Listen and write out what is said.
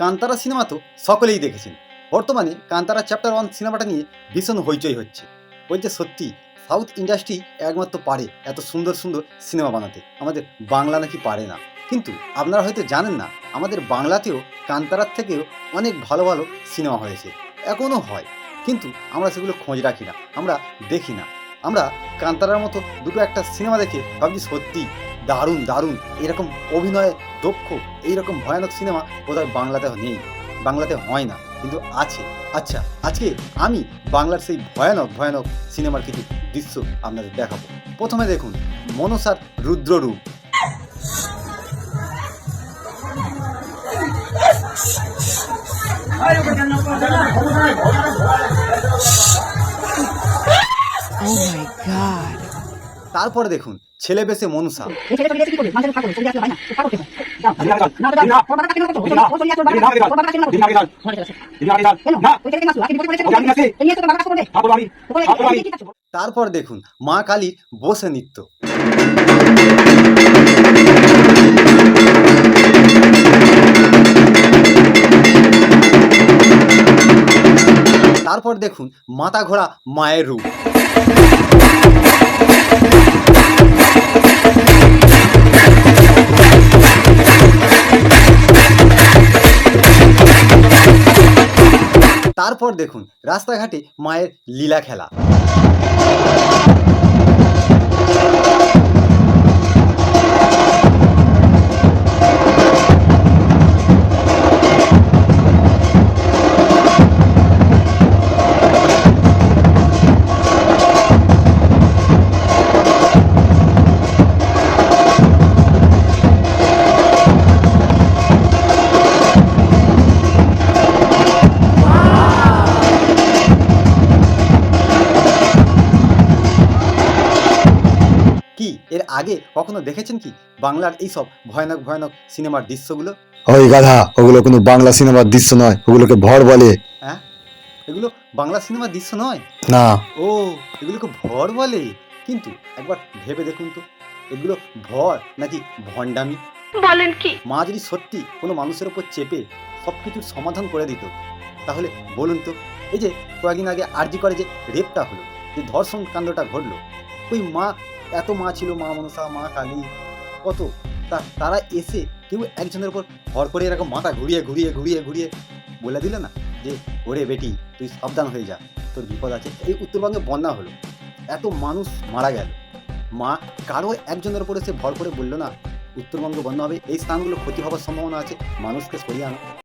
Kantara cinema তো সকলেই দেখেছেন। বর্তমানে কান্তারা চ্যাপ্টার ওয়ান সিনেমাটা নিয়ে ভীষণ হইচই হচ্ছে। বলছে সত্যি, সাউথ ইন্ডাস্ট্রি একমাত্র পারে এত সুন্দর সুন্দর সিনেমা বানাতে। আমাদের বাংলা নাকি পারে না। কিন্তু আপনারা হয়তো জানেন না, আমাদের বাংলাতেও কান্তারার থেকেও অনেক ভালো ভালো সিনেমা হয়েছে। এখনও হয়, কিন্তু আমরা সেগুলো খোঁজ রাখি না, আমরা দেখি না। আমরা কান্তারার মতো দুটো একটা সিনেমা দেখে ভাবছি সত্যি দারুণ দারুণ। এরকম অভিনয়ে দক্ষ, এইরকম ভয়ানক সিনেমা বোধহয় বাংলাতে নেই। বাংলাতে হয় না, কিন্তু আছে। আচ্ছা আজকে আমি বাংলার সেই ভয়ানক ভয়ানক সিনেমার কিছু দৃশ্য আপনাদের দেখাবো। প্রথমে দেখুন, মনসার রুদ্ররূপ Oh my god. তারপরে দেখুন ছেলে বেশে মনসা। তারপর দেখুন মা কালী বসে নৃত্য। তারপর দেখুন মাথা ঘোড়া মায়ের রূপ। তারপর দেখুন রাস্তাঘাটে মায়ের লীলা খেলা। আগে কখনো দেখেছেন কি বাংলার এই সব ভয়ানক ভয়ানক সিনেমার দৃশ্যগুলো? ওই গাধা ওগুলো কোনো বাংলা সিনেমার দৃশ্য নয় ওগুলোকে ভর বলে। হ্যাঁ? এগুলো বাংলা সিনেমার দৃশ্য নয়? না। ও এগুলোকে ভর বলে। কিন্তু একবার ভেবে দেখুন তো এগুলো ভর নাকি ভণ্ডামি? বলেন কি? মা যদি সত্যি কোনো মানুষের উপর চেপে সব কিছুর সমাধান করে দিত তাহলে বলুন তো এই যে কয়েকদিন আগে আরজি করে যে রেপটা হলো যে ধর্ষণ কাণ্ডটা ঘটলো ওই মা, এত মা ছিল মা মনসা, মা কালী। কত? তা, তারা এসে কেউ একজনের উপর ভর করে এরকম মাথা ঘুরিয়ে ঘুরিয়ে ঘুরিয়ে ঘুরিয়ে বলে দিল না যে, ওরে বেটি, তুই সাবধান হয়ে যা, তোর বিপদ আছে। এই উত্তরবঙ্গে বন্যা হলো। এত মানুষ মারা গেল। মা, কারও একজনের উপর এসে ভর করে বলল না, উত্তরবঙ্গ বন্ধ হবে। এই স্থানগুলো ক্ষতি হওয়ার সম্ভাবনা আছে। মানুষকে সরিয়ে আনো।